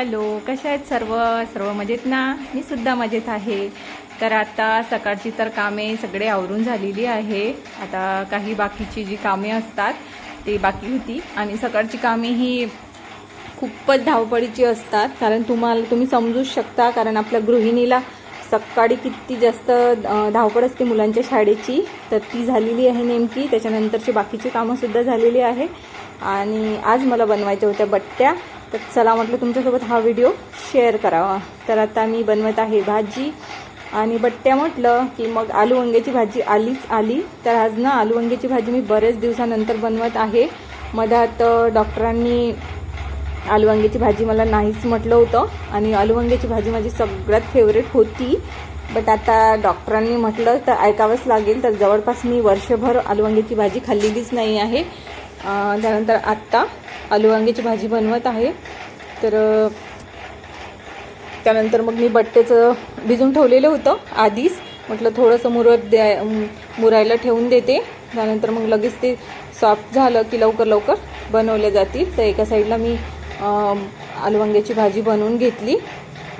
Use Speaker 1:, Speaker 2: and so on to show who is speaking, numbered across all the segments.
Speaker 1: Hello कशा आहेत सर्व? सर्व मजेत ना? मी सुद्धा मजेत आहे. तर आता सकाळची तर कामे सगळे आवरून झालेली आहे. आता काही बाकीची जी कामे असतात ती बाकी होती. आणि सकाळची कामे ही खूपच धावपळीची असतात. कारण तुम्हाला तुम्ही समजूच शकता कारण आपल्या गृहिणीला सकाळी किती जास्त धावपळ असते मुलांच्या शाळेची तर ती झालेली आहे नेमकी. त्याच्यानंतरची बाकीची कामंसुद्धा झालेली आहे. आणि आज मला बनवायच्या होत्या बट्ट्या. तर चला म्हटलं तुमच्यासोबत हा व्हिडिओ शेअर करावा. तर आता मी बनवत आहे भाजी आणि बट्ट्या म्हटलं की मग आलू वांग्याची भाजी आलीच आली. तर आज ना आलू वांग्याची भाजी मी बरेच दिवसानंतर बनवत आहे. मधात डॉक्टरांनी आलू वांग्याची भाजी मला नाहीच म्हटलं होतं आणि आलू वांग्याची भाजी माझी सगळ्यात फेवरेट होती. बट आता डॉक्टरांनी म्हटलं तर ऐकावंच लागेल. तर जवळपास मी वर्षभर आलू वांग्याची भाजी खाल्लेलीच नाही आहे. त्यानंतर आत्ता आलू वांग्याची भाजी बनवत आहे. तर त्यानंतर मग मी बट्ट्याचं भिजून ठेवलेलं होतं आधीच. म्हटलं थोडंसं मुरत द्या मुरायला ठेवून देते. त्यानंतर मग लगेच ते सॉफ्ट झालं की लवकर लवकर बनवले जातील. तर एका साईडला मी आलू वांग्याची भाजी बनवून घेतली.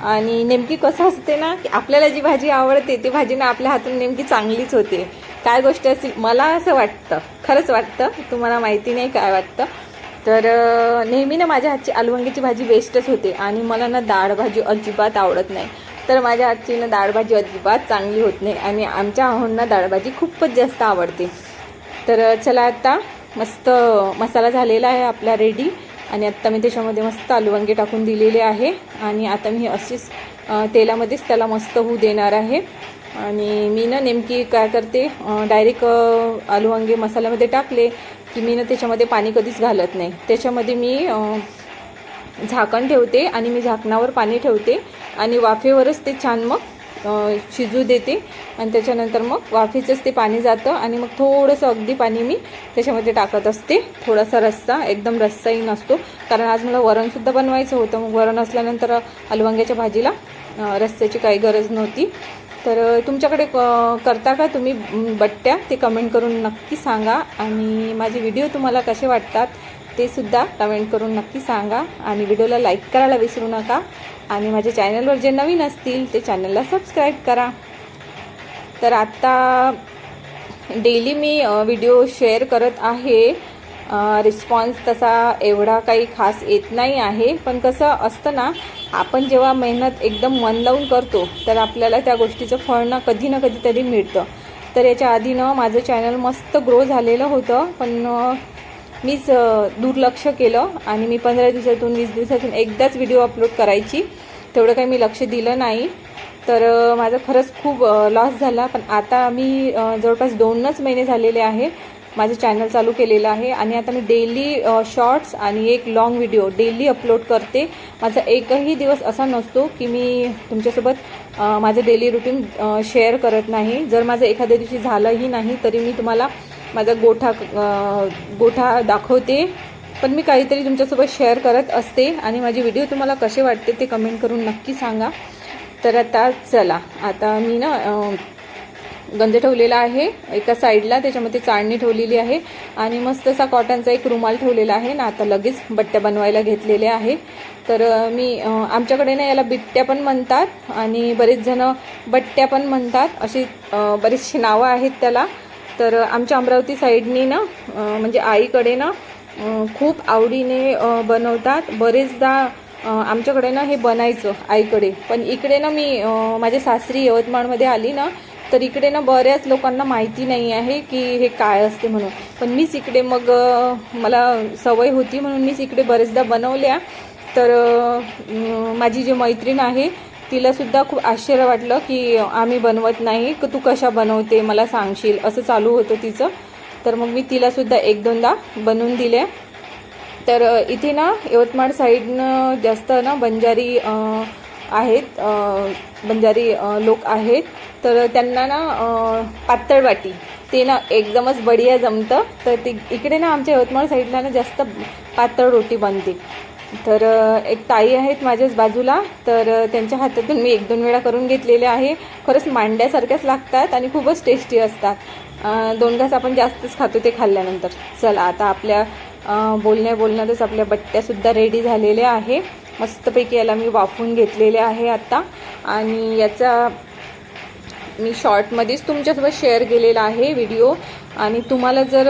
Speaker 1: आणि नेमकी कसं असते ना की आपल्याला जी भाजी आवडते ती भाजी ना आपल्या हातून नेमकी चांगलीच होते. काय गोष्ट असेल मला असं वाटतं खरंच वाटतं. तुम्हाला माहिती नाही काय वाटतं. तर नेहमी ना माझ्या हातची आलू वांग्याची भाजी बेस्टच होते आणि मला ना डाळ भाजी अजिबात आवडत नाही. तर माझ्या हातची ना डाळ भाजी अजिबात चांगली होत नाही आणि आमच्या आहोंना डाळ भाजी खूपच जास्त आवडते. तर चला आता मस्त मसाला झालेला आहे आपला रेडी आणि आत्ता मी त्याच्यामध्ये मस्त आलू वांगे टाकून दिलेले आहे आणि आता मी अशीच तेलामध्येच त्याला मस्त होऊ देणार आहे. आणि मी ना नेमकी काय करते डायरेक्ट आलू वांगे मसाल्यामध्ये टाकले की मी ना त्याच्यामध्ये पाणी कधीच घालत नाही. त्याच्यामध्ये मी झाकण ठेवते आणि मी झाकणावर पाणी ठेवते आणि वाफेवरच ते छान मग शिजू देते आणि त्याच्यानंतर मग वाफेचंच ते पाणी जातं आणि मग थोडंसं अगदी पाणी मी त्याच्यामध्ये टाकत असते. थोडासा रस्सा एकदम रस्साही नसतो. कारण आज मला वरणसुद्धा बनवायचं होतं. मग वरण असल्यानंतर आलू वांग्याच्या भाजीला रस्त्याची काही गरज नव्हती. तर तुमच्याकडे क- करता का तुम्ही बट्ट्या? ते कमेंट करून नक्की सांगा. आणि माझे व्हिडिओ तुम्हाला कसे वाटतात ते सुद्धा कमेंट करून नक्की सांगा. आणि व्हिडिओला लाईक करायला विसरू नका. आणि माझ्या चॅनलवर जे नवीन असतील ते चॅनलला सबस्क्राईब करा. तर आत्ता डेली मी व्हिडिओ शेअर करत आहे. रिस्पॉन्स तसा एवढा काही खास येत नाही आहे. पण कसं असतं ना आपण जेव्हा मेहनत एकदम मन लावून करतो तर आपल्याला त्या गोष्टीचं फळ ना कधी ना कधीतरी मिळतं. तर याच्या आधी ना माझं चॅनल मस्त ग्रो झालेलं होतं पण मीच दुर्लक्ष केलं आणि मी पंधरा दिवसातून वीस दिवसातून एकदाच व्हिडिओ अपलोड करायची. तेवढं काही मी लक्ष दिलं नाही. तर माझा खरंच खूप लॉस झाला. पण आता मी जवळपास दोनच महिने झालेले आहे. माझं चॅनल चालू केलेलं आहे आणि आता मी डेली शॉर्ट्स आणि एक लॉंग व्हिडिओ डेली अपलोड करते. माझा एकही दिवस असा नसतो की मी तुमच्यासोबत माझं डेली रुटीन शेअर करत नाही. जर माझं एखाद्या दिवशी झालंही नाही तरी मी तुम्हाला माझा गोठा गोठा दाखवते. पण मी काहीतरी तुमच्यासोबत शेअर करत असते आणि माझे व्हिडिओ तुम्हाला कसे वाटते ते कमेंट करून नक्की सांगा. तर आता चला. आता मी ना गंज ठेवलेला आहे. एका साईडला त्याच्यामध्ये चाळणी ठेवलेली आहे आणि मस्त असा कॉटनचा एक रुमाल ठेवलेला आहे. ना आता लगेच बट्ट्या बनवायला घेतलेले आहे. तर मी आमच्याकडे ना याला बिट्ट्या पण म्हणतात आणि बरेच जण बट्ट्या पण म्हणतात. अशी बरीचशी नावं आहेत त्याला. तर आमच्या अमरावती साईडनी ना म्हणजे आईकडे ना खूप आवडीने बनवतात. बरेचदा आमच्याकडे ना हे बनायचं आईकडे. पण इकडे ना मी माझ्या सासरी यवतमाळमध्ये आली ना तर इकडे ना बऱ्याच लोकांना माहिती नाही आहे की हे काय असते म्हणून. पण मीच इकडे मग मला सवय होती म्हणून मीच इकडे बरेचदा बनवल्या. तर माझी जी मैत्रीण आहे तिलासुद्धा खूप आश्चर्य वाटलं की आम्ही बनवत नाही की तू कशा बनवते मला सांगशील असं चालू होतं तिचं. तर मग मी तिलासुद्धा एक दोनदा बनवून दिल्या. तर इथे ना यवतमाळ साईडनं जास्त ना बंजारी आहेत बंजारी लोक आहेत. तर त्यांना ना पातळ वाटी ते ना एकदमच बढिया जमतं. तर ते इकडे ना आमच्या यवतमाळ साईडला ना जास्त पातळ रोटी बनते. तर एक ताई आहेत माझ्याच बाजूला. तर त्यांच्या हातातून मी एक दोन वेळा करून घेतलेले आहे. खरंच मांड्यासारख्याच लागतात आणि खूपच टेस्टी असतात. दोन घास आपण जास्तच खातो ते खाल्ल्यानंतर. चला आता आपल्या बोलण्या बोलण्यातच आपल्या बट्ट्यासुद्धा रेडी झालेल्या आहे. मस्तपैकी याला मी वाफवून घेतलेले आहे आत्ता आणि याचा मी शॉर्टमध्येच तुमच्यासोबत शेअर केलेला आहे व्हिडिओ. आणि तुम्हाला जर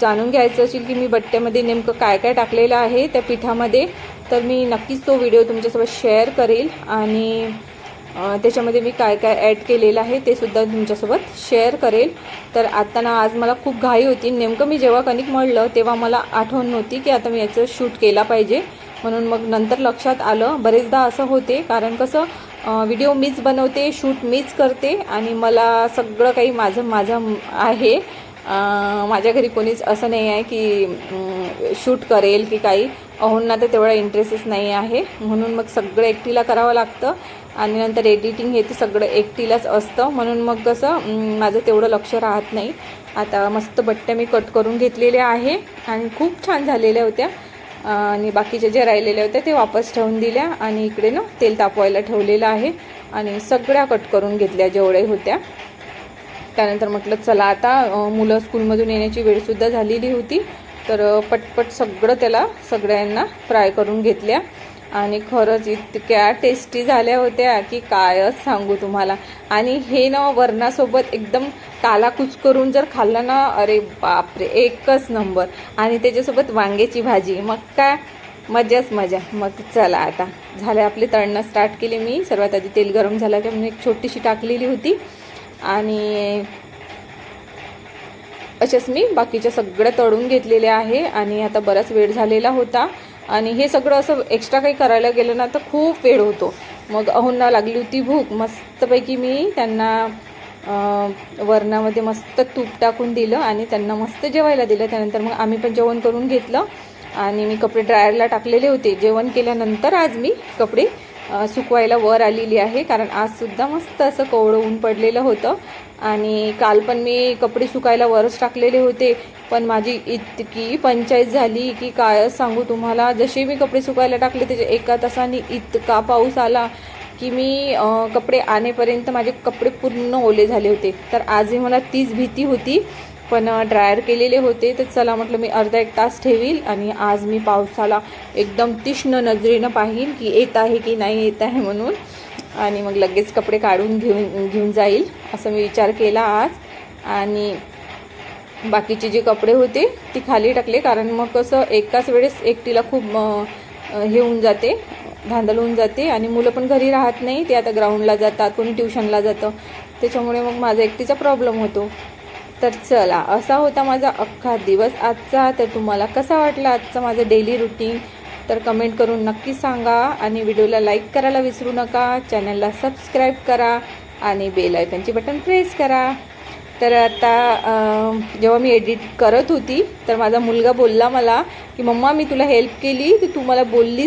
Speaker 1: जाणून घ्यायचं असेल की मी बट्ट्यामध्ये नेमकं काय काय टाकलेलं आहे त्या पिठामध्ये तर मी नक्कीच तो व्हिडिओ तुमच्यासोबत शेअर करेल. आणि त्याच्यामध्ये मी काय काय ॲड केलेलं आहे ते सुद्धा तुमच्यासोबत शेअर करेल. तर आता ना आज मला खूप घाई होती. नेमकं मी जेव्हा कणिक मळलं तेव्हा मला आठवण नव्हती की आता मी याचं शूट केला पाहिजे. म्हणून मग नंतर लक्षात आलं. बरेचदा असं होते कारण कसं व्हिडिओ मीच बनवते शूट मीच करते आणि मला सगळं काही माझं माझं आहे. माझ्या घरी कोणीच असं नाही आहे की शूट करेल की काही. अहोंना तर तेवढा इंटरेस्टच नाही आहे. म्हणून मग सगळं एकटीला करावं लागतं आणि नंतर एडिटिंग हे ते सगळं एकटीलाच असतं. म्हणून मग कसं माझं तेवढं लक्ष राहत नाही. आता मस्त बट्ट्या मी कट करून घेतलेल्या आहे आणि खूप छान झालेल्या होत्या. आणि बाकीच्या ज्या राहिलेल्या होत्या ते वापस ठेवून दिल्या आणि इकडे ना तेल तापवायला ठेवलेलं आहे आणि सगळ्या कट करून घेतल्या जेवढ्या होत्या. त्यानंतर म्हटलं चला आता मुलं स्कूलमधून येण्याची वेळसुद्धा झालेली होती तर पटपट सगळं त्याला सगळ्यांना फ्राय करून घेतल्या. आणि खरंच इतक्या टेस्टी झाल्या होत्या की कायच सांगू तुम्हाला. आणि हे ना वरणासोबत एकदम कालाकूच करून जर खाल्लं ना अरे बापरे एकच नंबर आणि त्याच्यासोबत वांग्याची भाजी. मग काय? मजाच मजा. मग चला आता. झाले आपले तळणं स्टार्ट केले मी. सर्वात आधी तेल गरम झालं की म्हणून एक छोटीशी टाकलेली होती. आणि अशाच मी बाकीच्या सगळ्या तळून घेतलेल्या आहे आणि आता बराच वेळ झालेला होता. आणि हे सगळं असं एक्स्ट्रा काही करायला गेलं ना तर खूप वेळ होतो. मग अहोंना लागली होती भूक. मस्तपैकी मी त्यांना वरणामध्ये मस्त तूप टाकून दिलं आणि त्यांना मस्त जेवायला दिलं. त्यानंतर मग आम्ही पण जेवण करून घेतलं. आणि मी कपडे ड्रायरला टाकलेले होते. जेवण केल्यानंतर आज मी कपडे सुकवायला वर आलेली आहे कारण आजसुद्धा मस्त असं कोवळं ऊन पडलेलं होतं. आणि काल पण मी कपडे सुकायला वरच टाकलेले होते पण माझी इतकी पंचायत झाली की काय सांगू तुम्हाला? जसे मी कपडे सुकायला टाकले त्याच्या एका तासाने इतका पाऊस आला की मी कपडे आणेपर्यंत माझे कपडे पूर्ण ओले झाले होते. तर आजही मला तीच भीती होती. पण ड्रायर केलेले होते तर चला म्हटलं मी अर्धा एक तास ठेवील आणि आज मी पावसाला एकदम तीक्ष्ण नजरेनं पाहीन की येत आहे की नाही येत आहे म्हणून. आणि मग लगेच कपडे काढून घेऊन घेऊन जाईल असं मी विचार केला आज. आणि बाकीचे जे कपडे होते ती खाली टाकले कारण मग कसं एकाच वेळेस एकटीला खूप हे होऊन जाते धांदल होऊन जाते आणि मुलं पण घरी राहत नाही ते आता ग्राउंडला जातात कोणी ट्युशनला जातं. त्याच्यामुळे मग माझा एकटीचा प्रॉब्लेम होतो. तर चला असा होता माझा अख्खा दिवस. आजचा तर तुम्हाला कसा वाटला? आजचा माझं डेली रुटीन तर कमेंट करून नक्की सांगा आणि व्हिडिओला लाईक करायला विसरू नका. चॅनलला सबस्क्राईब करा आणि बेल आयकनची बटन प्रेस करा. तर आता जेव्हा मी एडिट करत होती तर माझा मुलगा बोलला मला की मम्मा मी तुला हेल्प केली तर तू मला बोलली